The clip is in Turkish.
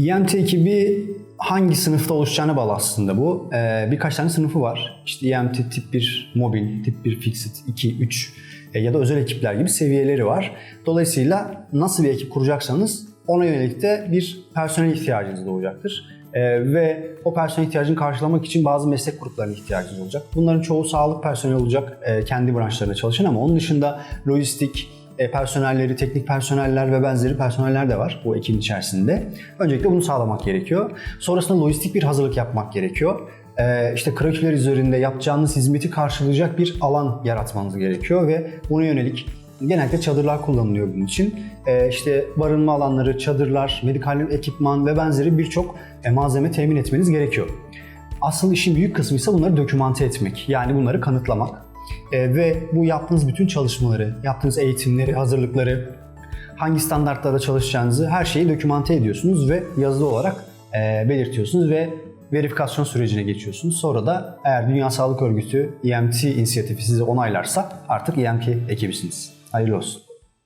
EMT ekibi hangi sınıfta oluşacağına bağlı aslında bu. Ee, birkaç tane sınıfı var. İşte EMT tip 1 mobil, tip 1 fixed, 2, 3 e, ya da özel ekipler gibi seviyeleri var. Dolayısıyla nasıl bir ekip kuracaksanız ona yönelik de bir personel ihtiyacınız doğacaktır. Ee, ve o personel ihtiyacını karşılamak için bazı meslek gruplarına ihtiyacınız olacak. Bunların çoğu sağlık personeli olacak, e, kendi branşlarında çalışan ama onun dışında lojistik, personelleri, teknik personeller ve benzeri personeller de var bu ekibin içerisinde. Öncelikle bunu sağlamak gerekiyor. Sonrasında lojistik bir hazırlık yapmak gerekiyor. E, işte Kraküler üzerinde yapacağınız hizmeti karşılayacak bir alan yaratmanız gerekiyor ve buna yönelik genellikle çadırlar kullanılıyor bunun için. E, işte barınma alanları, çadırlar, medikal ekipman ve benzeri birçok e, malzeme temin etmeniz gerekiyor. Asıl işin büyük kısmı ise bunları dokümante etmek. Yani bunları kanıtlamak. E, ve bu yaptığınız bütün çalışmaları, yaptığınız eğitimleri, hazırlıkları, hangi standartlarda çalışacağınızı her şeyi dokümante ediyorsunuz ve yazılı olarak e, belirtiyorsunuz ve verifikasyon sürecine geçiyorsunuz. Sonra da eğer Dünya Sağlık Örgütü EMT inisiyatifi sizi onaylarsa artık EMT ekibisiniz. Hayırlı olsun.